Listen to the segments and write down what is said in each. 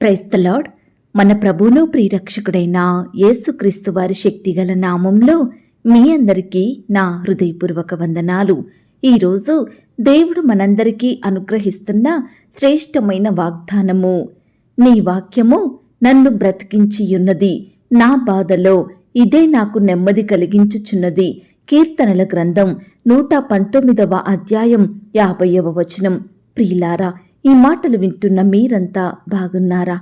క్రైస్తలాడ్ మన ప్రభులో ప్రియరక్షకుడైన యేసుక్రీస్తు వారి శక్తిగల నామంలో మీ అందరికీ నా హృదయపూర్వక వందనాలు. ఈరోజు దేవుడు మనందరికీ అనుగ్రహిస్తున్న శ్రేష్టమైన వాగ్దానము. నీ వాక్యము నన్ను బ్రతికించియున్నది. నా బాధలో ఇదే నాకు నెమ్మది కలిగించుచున్నది. కీర్తనల గ్రంథం నూట పంతొమ్మిదవ అధ్యాయం యాభైవ వచనం. ప్రియులారా ఈ మాటలు వింటున్న మీరంతా బాగున్నారా?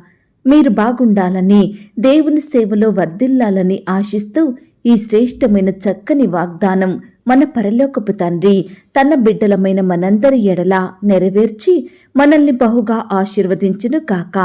మీరు బాగుండాలని దేవుని సేవలో వర్ధిల్లాలని ఆశిస్తూ ఈ శ్రేష్టమైన చక్కని వాగ్దానం మన పరలోకపు తండ్రి తన బిడ్డలమైన మనందరి ఎడలా నెరవేర్చి మనల్ని బహుగా ఆశీర్వదించును కాక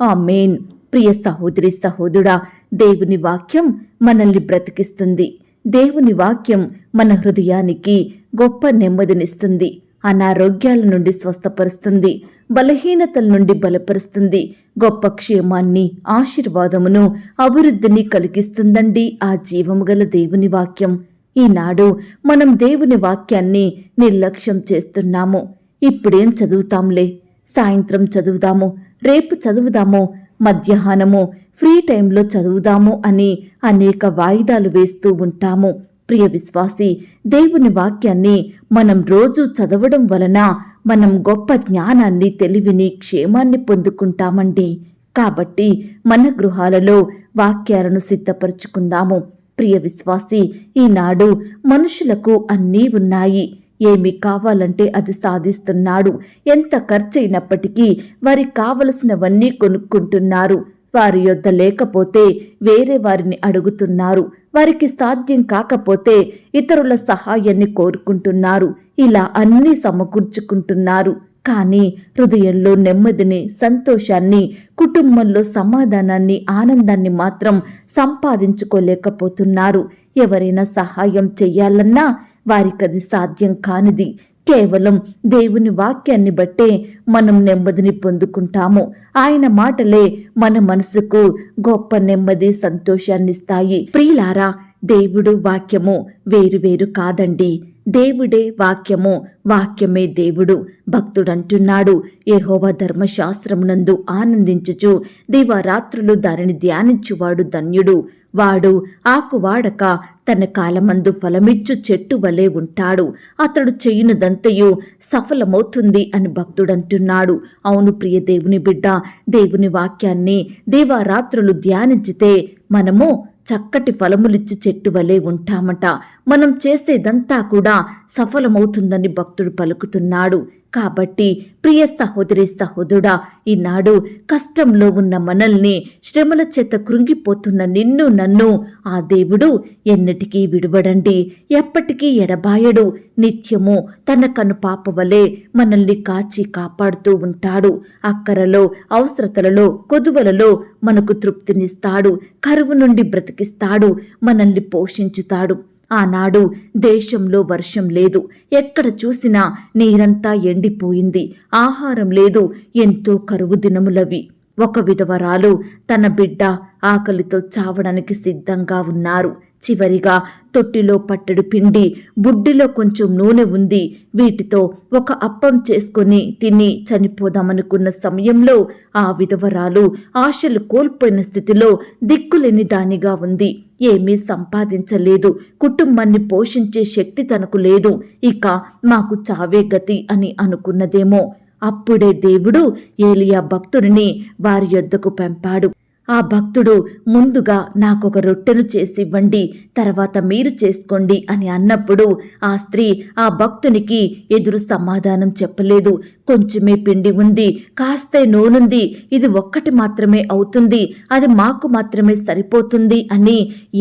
ఆ మెయిన్ ప్రియ సహోదరి సహోదరుడా దేవుని వాక్యం మనల్ని బ్రతికిస్తుంది. దేవుని వాక్యం మన హృదయానికి గొప్ప నెమ్మదినిస్తుంది. అనారోగ్యాల నుండి స్వస్థపరుస్తుంది. బలహీనతల నుండి బలపరుస్తుంది. గొప్ప క్షేమాన్ని ఆశీర్వాదమును అభివృద్ధిని కలిగిస్తుందండి ఆ జీవము గల దేవుని వాక్యం. ఈనాడు మనం దేవుని వాక్యాన్ని నిర్లక్ష్యం చేస్తున్నాము. ఇప్పుడేం చదువుతాంలే? సాయంత్రం చదువుదాము రేపు చదువుదాము మధ్యాహ్నము ఫ్రీ టైంలో చదువుదాము అని అనేక వాయిదాలు వేస్తూ ఉంటాము. ప్రియ విశ్వాసి దేవుని వాక్యాన్ని మనం రోజు చదవడం వలన మనం గొప్ప జ్ఞానాన్ని తెలివిని క్షేమాన్ని పొందుకుంటామండి. కాబట్టి మన గృహాలలో వాక్యాలను సిద్ధపరచుకుందాము. ప్రియ విశ్వాసి ఈనాడు మనుషులకు అన్నీ ఉన్నాయి. ఏమి కావాలంటే అది సాధిస్తున్నాడు. ఎంత ఖర్చయినప్పటికీ వారికి కావలసినవన్నీ కొనుక్కుంటున్నారు. వారి యొద్ద లేకపోతే వేరే వారిని అడుగుతున్నారు. వారికి సాధ్యం కాకపోతే ఇతరుల సహాయాన్ని కోరుకుంటున్నారు. ఇలా అన్నీ సమకూర్చుకుంటున్నారు. కానీ హృదయంలో నెమ్మదిని సంతోషాన్ని కుటుంబంలో సమాధానాన్ని ఆనందాన్ని మాత్రం సంపాదించుకోలేకపోతున్నారు. ఎవరైనా సహాయం చెయ్యాలన్నా వారికది సాధ్యం కానిది. కేవలం దేవుని వాక్యాన్ని బట్టే మనం నెమ్మదిని పొందుకుంటాము. ఆయన మాటలే మన మనసుకు గొప్ప నెమ్మది సంతోషాన్నిస్తాయి ప్రియులారా దేవుడు వాక్యము వేరువేరు కాదండి. దేవుడే వాక్యము వాక్యమే దేవుడు. భక్తుడంటున్నాడు ఏహోవ ధర్మశాస్త్రమునందు ఆనందించుచు దివారాత్రులు దానిని ధ్యానించువాడు ధన్యుడు. వాడు ఆకువాడక తన కాలమందు ఫలమిచ్చు చెట్టు వలె ఉంటాడు. అతడు చేయునదంతయు సఫలమవుతుంది అని భక్తుడంటున్నాడు. అవును ప్రియ దేవుని బిడ్డ దేవుని వాక్యాన్ని దేవారాత్రులు ధ్యానించితే మనము చక్కటి ఫలములిచ్చు చెట్టు వలె ఉంటామట. మనం చేసేదంతా కూడా సఫలమవుతుందని భక్తుడు పలుకుతున్నాడు. కాబట్టి ప్రియ సహోదరి సహోదరుడా ఈనాడు కష్టంలో ఉన్న మనల్ని శ్రమల చేత కృంగిపోతున్న నిన్ను నన్ను ఆ దేవుడు ఎన్నటికీ విడువడండి. ఎప్పటికీ ఎడబాయడు. నిత్యము తన కను పాపవలే మనల్ని కాచి కాపాడుతూ ఉంటాడు. అక్కరలో అవసరతలలో కొదువలలో మనకు తృప్తినిస్తాడు. కరువు నుండి బ్రతికిస్తాడు. మనల్ని పోషించుతాడు. ఆనాడు దేశంలో వర్షం లేదు. ఎక్కడ చూసినా నీరంతా ఎండిపోయింది. ఆహారం లేదు. ఎంతో కరువు దినములవి. ఒక విధవరాలు తన బిడ్డ ఆకలితో చావడానికి సిద్ధంగా ఉన్నారు. చివరిగా తొట్టిలో పట్టెడు పిండి బుడ్డిలో కొంచెం నూనె ఉంది. వీటితో ఒక అప్పం చేసుకుని తిని చనిపోదామనుకున్న సమయంలో ఆ విధవరాలు ఆశలు కోల్పోయిన స్థితిలో దిక్కులేని దానిగా ఉంది. ఏమీ సంపాదించలేదు. కుటుంబాన్ని పోషించే శక్తి తనకు లేదు. ఇక మాకు చావే గతి అని అనుకున్నదేమో. అప్పుడే దేవుడు ఏలియా భక్తుడిని వారి యొద్దకు పంపాడు. ఆ భక్తుడు ముందుగా నాకొక రొట్టెను చేసివ్వండి తర్వాత మీరు చేసుకోండి అని అన్నప్పుడు ఆ స్త్రీ ఆ భక్తునికి ఎదురు సమాధానం చెప్పలేదు. కొంచెమే పిండి ఉంది కాస్తే నూనుంది ఇది ఒక్కటి మాత్రమే అవుతుంది అది మాకు మాత్రమే సరిపోతుంది అని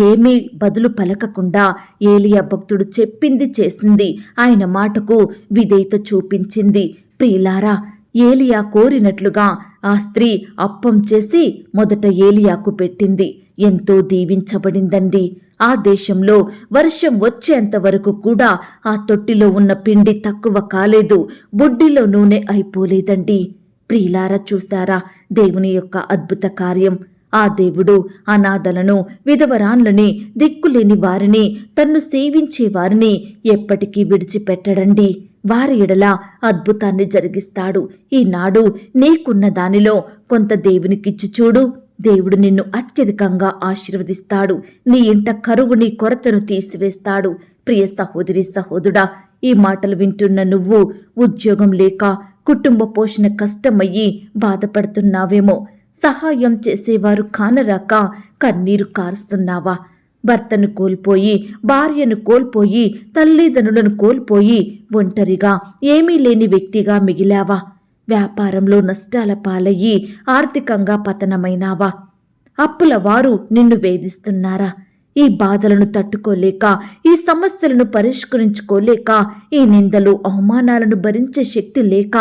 ఏమీ బదులు పలకకుండా ఏలియా భక్తుడు చెప్పింది చేసింది. ఆయన మాటకు విధేయత చూపించింది. ప్రియులారా ఏలియా కోరినట్లుగా ఆ స్త్రీ అప్పం చేసి మొదట ఏలియాకు పెట్టింది. ఎంతో దీవించబడిందండి. ఆ దేశంలో వర్షం వచ్చేంత వరకు కూడా ఆ తొట్టిలో ఉన్న పిండి తక్కువ కాలేదు. బుడ్డిలో నూనె అయిపోలేదండి. ప్రియులారా చూశారా? దేవుని యొక్క అద్భుత కార్యం. ఆ దేవుడు అనాథలను విధవరాన్లని దిక్కులేని వారిని తన్ను సేవించే వారిని ఎప్పటికీ విడిచిపెట్టడండి. వారి ఎడల అద్భుతాన్ని జరిగిస్తాడు. ఈనాడు నీకున్న దానిలో కొంత దేవునికిచ్చి చూడు. దేవుడు నిన్ను అత్యధికంగా ఆశీర్వదిస్తాడు. నీ ఇంట కరువుని కొరతను తీసివేస్తాడు. ప్రియ సహోదరి సహోదరుడా ఈ మాటలు వింటున్న నువ్వు ఉద్యోగం లేక కుటుంబ పోషణ కష్టమయ్యి బాధపడుతున్నావేమో. సహాయం చేసేవారు కానరాక కన్నీరు కారుస్తున్నావా? భర్తను కోల్పోయి భార్యను కోల్పోయి తల్లిదండ్రులను కోల్పోయి ఒంటరిగా ఏమీ లేని వ్యక్తిగా మిగిలావా? వ్యాపారంలో నష్టాల పాలయ్యి ఆర్థికంగా పతనమైనావా? అప్పుల వారు నిన్ను వేధిస్తున్నారా? ఈ బాధలను తట్టుకోలేక ఈ సమస్యలను పరిష్కరించుకోలేక ఈ నిందలు అవమానాలను భరించే శక్తి లేక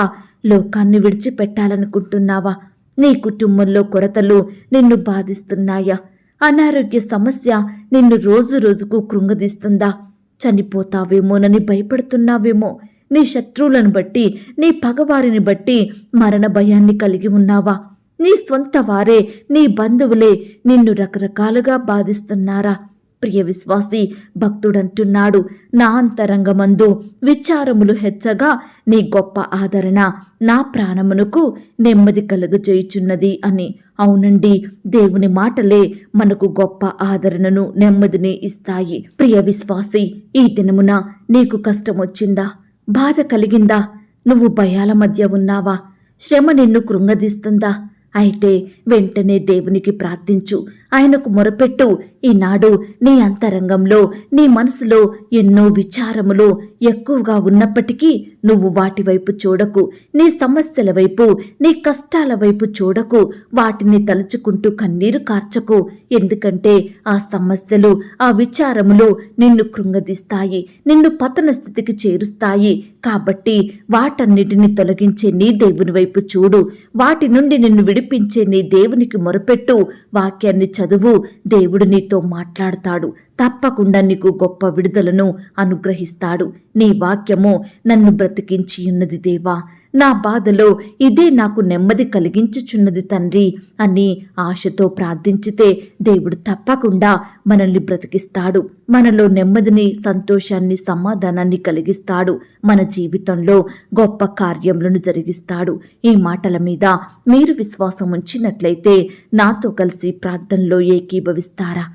లోకాన్ని విడిచిపెట్టాలనుకుంటున్నావా? నీ కుటుంబంలో కొరతలు నిన్ను బాధిస్తున్నాయా? అనారోగ్య సమస్య నిన్ను రోజు రోజుకు కృంగదీస్తుందా? చనిపోతావేమోనని భయపడుతున్నావేమో? నీ శత్రువులను బట్టి నీ పగవారిని బట్టి మరణ భయాన్ని కలిగి ఉన్నావా? నీ స్వంత వారే నీ బంధువులే నిన్ను రకరకాలుగా బాధిస్తున్నారా? ప్రియ విశ్వాసి భక్తుడంటున్నాడు నా అంతరంగమందు విచారములు హెచ్చగా నీ గొప్ప ఆదరణ నా ప్రాణమునకు నెమ్మది కలుగజేయుచున్నది అని. అవునండి దేవుని మాటలే మనకు గొప్ప ఆదరణను నెమ్మదిని ఇస్తాయి. ప్రియ విశ్వాసి ఈ దినమున నీకు కష్టం వచ్చిందా బాధ కలిగిందా? నువ్వు భయాల మధ్య ఉన్నావా? శ్రమ నిన్ను కృంగదీస్తుందా? అయితే వెంటనే దేవునికి ప్రార్థించు. ఆయనకు మొరపెట్టు. ఈనాడు నీ అంతరంగంలో నీ మనసులో ఎన్నో విచారములు ఎక్కువగా ఉన్నప్పటికీ నువ్వు వాటి వైపు చూడకు. నీ సమస్యల వైపు నీ కష్టాల వైపు చూడకు. వాటిని తలుచుకుంటూ కన్నీరు కార్చకు. ఎందుకంటే ఆ సమస్యలు ఆ విచారములు నిన్ను కృంగదీస్తాయి నిన్ను పతన స్థితికి చేరుస్తాయి. కాబట్టి వాటన్నిటిని తొలగించే నీ దేవుని వైపు చూడు. వాటి నుండి నిన్ను విడిపించే నీ దేవునికి మొరపెట్టు. వాక్యాన్ని చదువు. దేవుడు నీతో మాట్లాడతాడు. తప్పకుండా నీకు గొప్ప విడుదలను అనుగ్రహిస్తాడు. నీ వాక్యము నన్ను బ్రతికించి ఉన్నది దేవా. నా బాధలో ఇదే నాకు నెమ్మది కలిగించుచున్నది తండ్రి అని ఆశతో ప్రార్థించితే దేవుడు తప్పకుండా మనల్ని బ్రతికిస్తాడు. మనలో నెమ్మదిని సంతోషాన్ని సమాధానాన్ని కలిగిస్తాడు. మన జీవితంలో గొప్ప కార్యములను జరిగిస్తాడు. ఈ మాటల మీద మీరు విశ్వాసం ఉంచినట్లయితే నాతో కలిసి ప్రార్థనలో ఏకీభవిస్తారా?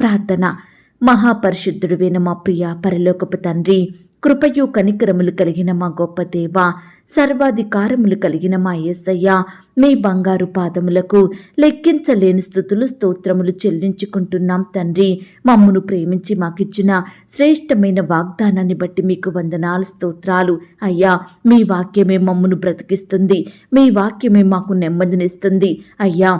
ప్రార్థన. మహాపరిశుద్ధుడువైన మా ప్రియ పరలోకపు తండ్రి కృపయు కనికరములు కలిగిన మా గొప్ప దేవ సర్వాధికారములు కలిగిన మా ఏసయ్య మీ బంగారు పాదములకు లెక్కించలేని స్థుతులు స్తోత్రములు చెల్లించుకుంటున్నాం తండ్రి. మమ్మును ప్రేమించి మాకిచ్చిన శ్రేష్టమైన వాగ్దానాన్ని బట్టి మీకు వందనాలు స్తోత్రాలు. అయ్యా మీ వాక్యమే మమ్మును బ్రతికిస్తుంది. మీ వాక్యమే మాకు నెమ్మదినిస్తుంది. అయ్యా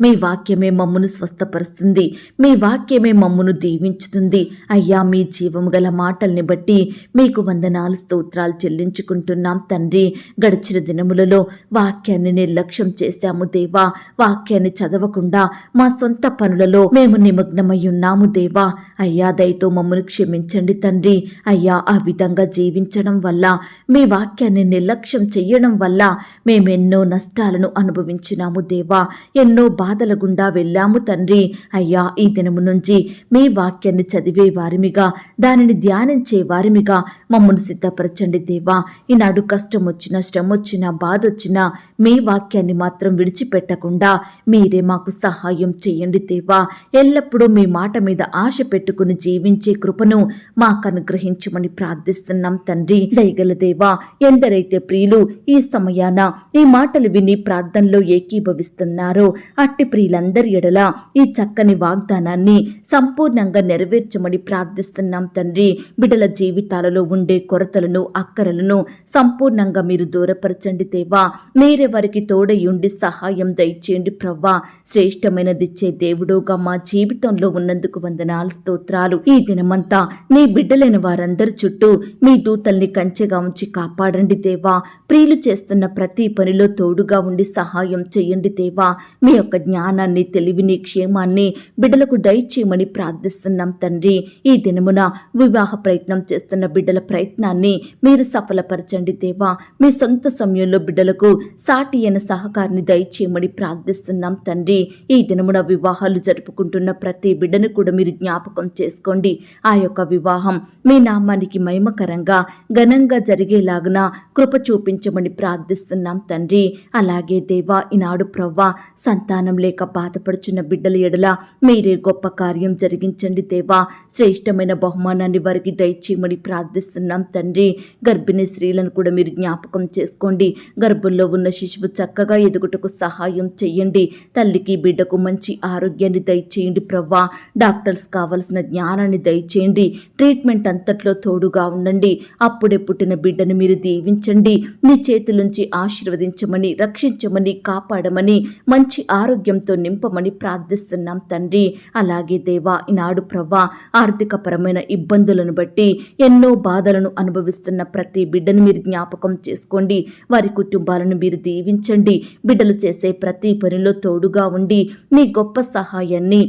మీ వాక్యమే మమ్మును స్వస్థపరుస్తుంది. మీ వాక్యమే మమ్మును దీవించుతుంది. అయ్యా మీ జీవము గల మాటల్ని బట్టి మీకు వందనాలు స్తోత్రాలు చెల్లించుకుంటున్నాం తండ్రి. గడిచిన దినములలో వాక్యాన్ని నిర్లక్ష్యం చేశాము దేవా. వాక్యాన్ని చదవకుండా మా సొంత పనులలో మేము నిమగ్నమై ఉన్నాము దేవా. అయ్యా దయతో మమ్మను క్షమించండి తండ్రి. అయ్యా ఆ విధంగా జీవించడం వల్ల మీ వాక్యాన్ని నిర్లక్ష్యం చెయ్యడం వల్ల మేమెన్నో నష్టాలను అనుభవించినాము దేవా. ఎన్నో బాధల గుండా వెళ్ళాము తండ్రి. అయ్యా ఈ దినము నుంచి మీ వాక్యాన్ని చదివే వారిమిగా దానిని ధ్యానించే వారిమిగా మమ్మల్ని సిద్ధపరచండి దేవా. ఈనాడు కష్టం వచ్చినా శ్రమ వచ్చినా బాధ వచ్చినా మీ వాక్యాన్ని మాత్రం విడిచిపెట్టకుండా మీరే మాకు సహాయం చేయండి దేవా. ఎల్లప్పుడూ మీ మాట మీద ఆశ పెట్టుకుని జీవించే కృపను మాకు అనుగ్రహించమని ప్రార్థిస్తున్నాం తండ్రి. దయగల దేవా ఎందరైతే ప్రియులు ఈ సమయాన ఈ మాటలు విని ప్రార్థనలో ఏకీభవిస్తున్నారో అట్టి ప్రియులందరి ఎడల ఈ చక్కని వాగ్దానాన్ని సంపూర్ణంగా నెరవేర్చమని ప్రార్థిస్తున్నాం తండ్రి. బిడల జీవితాలలో ఉండే కొరతలను అక్కరలను సంపూర్ణంగా మీరు దూరపరచండి దేవా. మీరే వారికి తోడయుండి సహాయం దయచేయండి ప్రవ్వా. శ్రేష్టమైనదిచ్చే దేవుడుగా మా జీవితంలో ఉన్నందుకు వందనాలు స్తోత్రాలు. ఈ దినమంతా నీ బిడ్డలైన వారందరి చుట్టూ మీ దూతల్ని కంచెగా ఉంచి కాపాడండి దేవా. ప్రియులు చేస్తున్న ప్రతి పనిలో తోడుగా ఉండి సహాయం చేయండి దేవా. మీ యొక్క జ్ఞానాన్ని తెలివిని క్షేమాన్ని బిడ్డలకు దయచేయమని ప్రార్థిస్తున్నాం తండ్రి. ఈ దినమున వివాహ ప్రయత్నం చేస్తున్న బిడ్డల ప్రయత్నాన్ని మీరు సఫలపరచండి దేవా. మీ సొంత సమయంలో బిడ్డలకు సాటి అయిన సహకారిని దయచేయమని ప్రార్థిస్తున్నాం తండ్రి. ఈ దినమున వివాహాలు జరుపుకుంటున్న ప్రతి బిడ్డను కూడా మీరు జ్ఞాపకం చేసుకోండి. ఆ యొక్క వివాహం మీ నామానికి మహిమకరంగా ఘనంగా జరిగేలాగున కృప చూపించమని ప్రార్థిస్తున్నాం తండ్రి. అలాగే దేవా ఈనాడు ప్రవ్వ సంతానం లేక బాధపడుచున్న బిడ్డల ఎడల మీరే గొప్ప కార్యం జరిగించండి దేవా. శ్రేష్టమైన బహుమానాన్ని వారికి దయచేయమని ప్రార్థిస్తున్నాం తండ్రి. గర్భిణీ స్త్రీలను కూడా మీరు జ్ఞాపకం చేసుకోండి. గర్భంలో ఉన్న శిశువు చక్కగా ఎదుగుటకు సహాయం చేయండి. తల్లికి బిడ్డకు మంచి ఆరోగ్యాన్ని దయచేయండి ప్రవ్వా. డాక్టర్స్ కావలసిన జ్ఞానాన్ని దయచేయండి. ట్రీట్మెంట్ అంతట్లో తోడుగా ఉండండి. అప్పుడే పుట్టిన బిడ్డను మీరు దీవించండి. మీ చేతుల నుంచి ఆశీర్వదించమని రక్షించమని కాపాడమని మంచి ఆరోగ్యం ఆరోగ్యంతో నింపమని ప్రార్థిస్తున్నాం తండ్రి. అలాగే దేవా ఈనాడు ప్రవ్వా ఆర్థికపరమైన ఇబ్బందులను బట్టి ఎన్నో బాధలను అనుభవిస్తున్న ప్రతి బిడ్డను మీరు జ్ఞాపకం చేసుకోండి. వారి కుటుంబాలను మీరు దీవించండి. బిడ్డలు చేసే ప్రతి పనిలో తోడుగా ఉండి మీ గొప్ప సహాయాన్ని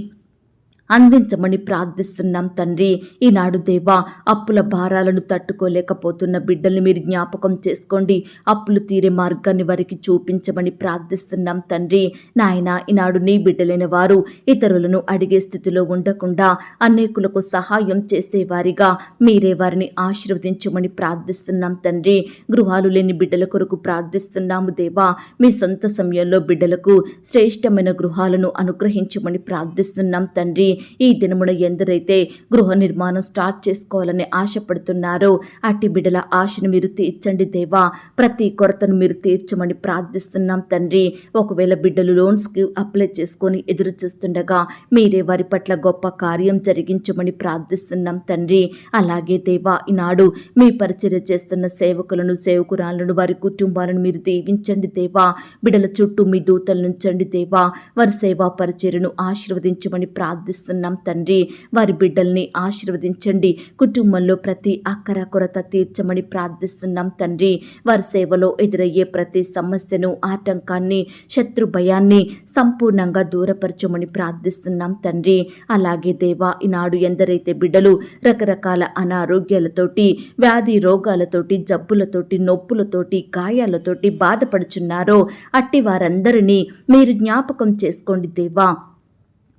అందించమని ప్రార్థిస్తున్నాం తండ్రి. ఈనాడు దేవా అప్పుల భారాలను తట్టుకోలేకపోతున్న బిడ్డల్ని మీరు జ్ఞాపకం చేసుకోండి. అప్పులు తీరే మార్గాన్ని వారికి చూపించమని ప్రార్థిస్తున్నాం తండ్రి. నాయన ఈనాడు నీ బిడ్డలైన వారు ఇతరులను అడిగే స్థితిలో ఉండకుండా అనేకులకు సహాయం చేసేవారిగా మీరే వారిని ఆశీర్వదించమని ప్రార్థిస్తున్నాం తండ్రి. గృహాలు లేని బిడ్డల కొరకు ప్రార్థిస్తున్నాము దేవా. మీ సొంత సమయంలో బిడ్డలకు శ్రేష్టమైన గృహాలను అనుగ్రహించమని ప్రార్థిస్తున్నాం తండ్రి. ఈ దినమున ఎందరైతే గృహ నిర్మాణం స్టార్ట్ చేసుకోవాలని ఆశపడుతున్నారో అట్టి బిడ్డల ఆశను మీరు తీర్చండి దేవా. ప్రతి కొరతను మీరు తీర్చమని ప్రార్థిస్తున్నాం తండ్రి. ఒకవేళ బిడ్డలు లోన్స్కి అప్లై చేసుకొని ఎదురు చూస్తుండగా మీరే వారి పట్ల గొప్ప కార్యం జరిగించమని ప్రార్థిస్తున్నాం తండ్రి. అలాగే దేవా ఈనాడు మీ పరిచర్య చేస్తున్న సేవకులను సేవకురాలను వారి కుటుంబాలను మీరు దీవించండి దేవా. బిడల చుట్టూ మీ దూతలు నుంచండి దేవా. వారి సేవా పరిచర్యను ఆశీర్వదించమని ప్రార్థిస్తున్నాం తండ్రి. వారి బిడ్డల్ని ఆశీర్వదించండి. కుటుంబంలో ప్రతి అక్కర కొరత తీర్చమని ప్రార్థిస్తున్నాం తండ్రి. వారి సేవలో ఎదురయ్యే ప్రతి సమస్యను ఆటంకాన్ని శత్రు భయాన్ని సంపూర్ణంగా దూరపరచమని ప్రార్థిస్తున్నాం తండ్రి. అలాగే దేవా ఈనాడు ఎందరైతే బిడ్డలు రకరకాల అనారోగ్యాలతోటి వ్యాధి రోగాలతోటి జబ్బులతోటి నొప్పులతోటి గాయాలతోటి బాధపడుచున్నారో అట్టి వారందరినీ మీరు జ్ఞాపకం చేసుకోండి దేవా.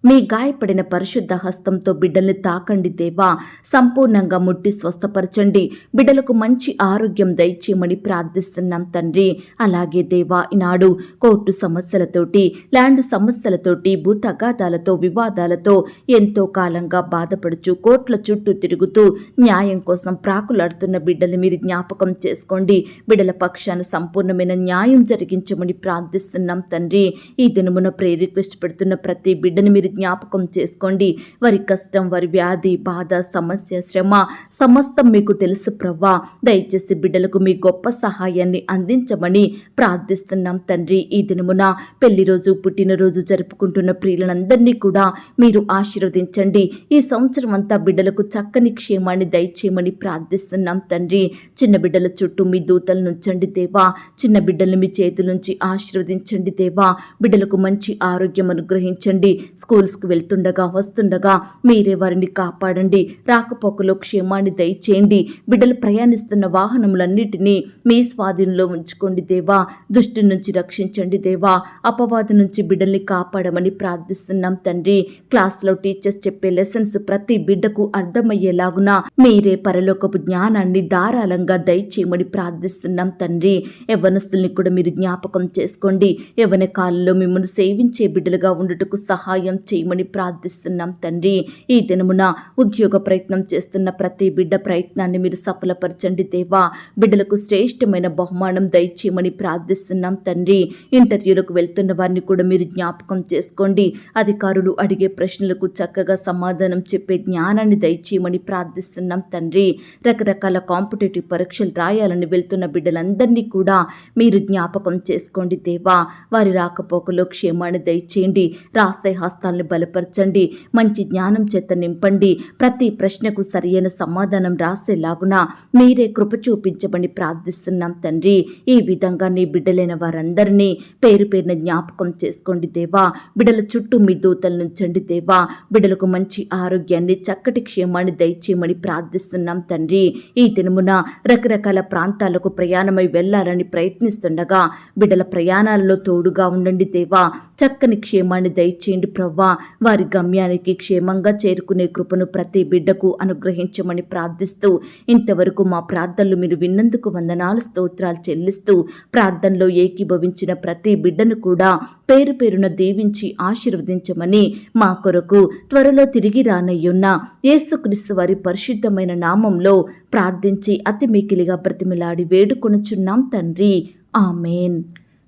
మీ గాయపడిన పరిశుద్ధ హస్తంతో బిడ్డల్ని తాకండి దేవా. సంపూర్ణంగా ముట్టి స్వస్థపరచండి. బిడ్డలకు మంచి ఆరోగ్యం దయచేయమని ప్రార్థిస్తున్నాం తండ్రి. అలాగే దేవా ఈనాడు కోర్టు సమస్యలతోటి ల్యాండ్ సమస్యలతోటి భూ తగాదాలతో వివాదాలతో ఎంతో కాలంగా బాధపడుచు కోర్టుల చుట్టూ తిరుగుతూ న్యాయం కోసం ప్రాకులాడుతున్న బిడ్డలు మీరు జ్ఞాపకం చేసుకోండి. బిడ్డల పక్షాన సంపూర్ణమైన న్యాయం జరిగించమని ప్రార్థిస్తున్నాం తండ్రి. ఈ దినమున ప్రే రిక్వెస్ట్ పెడుతున్న ప్రతి బిడ్డని మీరు జ్ఞాపకం చేసుకోండి. వారి కష్టం వారి వ్యాధి బాధ సమస్య శ్రమ సమస్తం మీకు తెలుసు ప్రవ్వా. దయచేసి బిడ్డలకు మీ గొప్ప సహాయాన్ని అందించమని ప్రార్థిస్తున్నాం తండ్రి. ఈ దినమున పెళ్ళి రోజు పుట్టినరోజు జరుపుకుంటున్న ప్రియులందరినీ కూడా మీరు ఆశీర్వదించండి. ఈ సంవత్సరం అంతా బిడ్డలకు చక్కని క్షేమాన్ని దయచేయమని ప్రార్థిస్తున్నాం తండ్రి. చిన్న బిడ్డల చుట్టూ మీ దూతలు నుంచండి దేవా. చిన్న బిడ్డలను మీ చేతుల నుంచి ఆశీర్వదించండి దేవా. బిడ్డలకు మంచి ఆరోగ్యం అనుగ్రహించండి. స్కూల్స్కి వెళ్తుండగా వస్తుండగా మీరే వారిని కాపాడండి. రాకపోకలో క్షేమాన్ని దయచేయండి. బిడ్డలు ప్రయాణిస్తున్న వాహనములన్నిటినీ మీ స్వాధీనంలో ఉంచుకోండి దేవా. దుష్టి నుంచి రక్షించండి దేవా. అపవాది నుంచి బిడ్డల్ని కాపాడమని ప్రార్థిస్తున్నాం తండ్రి. క్లాస్లో టీచర్స్ చెప్పే లెసన్స్ ప్రతి బిడ్డకు అర్థమయ్యేలాగున మీరే పరలోకపు జ్ఞానాన్ని ధారాళంగా దయచేయమని ప్రార్థిస్తున్నాం తండ్రి. యవ్వనస్తుల్ని కూడా మీరు జ్ఞాపకం చేసుకోండి. యవ్వన కాలంలో మిమ్మల్ని సేవించే బిడ్డలుగా ఉండుటకు సహాయం చేయమని ప్రార్థిస్తున్నాం తండ్రి. ఈ దినమున ఉద్యోగ ప్రయత్నం చేస్తున్న ప్రతి బిడ్డ ప్రయత్నాన్ని మీరు సఫలపరచండి దేవా. బిడ్డలకు శ్రేష్టమైన బహుమానం దయచేయమని ప్రార్థిస్తున్నాం తండ్రి. ఇంటర్వ్యూలకు వెళ్తున్న వారిని కూడా మీరు జ్ఞాపకం చేసుకోండి. అధికారులు అడిగే ప్రశ్నలకు చక్కగా సమాధానం చెప్పే జ్ఞానాన్ని దయచేయమని ప్రార్థిస్తున్నాం తండ్రి. రకరకాల కాంపిటేటివ్ పరీక్షలు రాయాలని వెళ్తున్న బిడ్డలందరినీ కూడా మీరు జ్ఞాపకం చేసుకోండి దేవా. వారి రాకపోకలో క్షేమాన్ని దయచేయండి. రాసే హస్తాల విశ్వాసాన్ని బలపరచండి. మంచి జ్ఞానం చేత నింపండి. ప్రతి ప్రశ్నకు సరియైన సమాధానం రాసేలాగున మీరే కృప చూపించమని ప్రార్థిస్తున్నాం తండ్రి. ఈ విధంగా నీ బిడ్డలైన వారందరినీ పేరు పేరున జ్ఞాపకం చేసుకోండి దేవా. బిడ్డల చుట్టూ మీ దూతలు నుంచండి దేవా. బిడ్డలకు మంచి ఆరోగ్యాన్ని చక్కటి క్షేమాన్ని దయచేయమని ప్రార్థిస్తున్నాం తండ్రి. ఈ దినమున రకరకాల ప్రాంతాలకు ప్రయాణమై వెళ్ళాలని ప్రయత్నిస్తుండగా బిడ్డల ప్రయాణాలలో తోడుగా ఉండండి దేవా. చక్కని క్షేమాన్ని దయచేయండి ప్రవ్వా. వారి గమ్యానికి క్షేమంగా చేరుకునే కృపను ప్రతి బిడ్డకు అనుగ్రహించమని ప్రార్థిస్తూ ఇంతవరకు మా ప్రార్థనలు మీరు విన్నందుకు వందనాలు స్తోత్రాలు చెల్లిస్తూ ప్రార్థనలో ఏకీభవించిన ప్రతి బిడ్డను కూడా పేరు పేరున దీవించి ఆశీర్వదించమని మా కొరకు త్వరలో తిరిగి రానయ్యున్న యేసుక్రీస్తు వారి పరిశుద్ధమైన నామంలో ప్రార్థించి అతి మికిలిగా బ్రతిమిలాడి వేడుకొనుచున్నాం తండ్రి. ఆమెన్.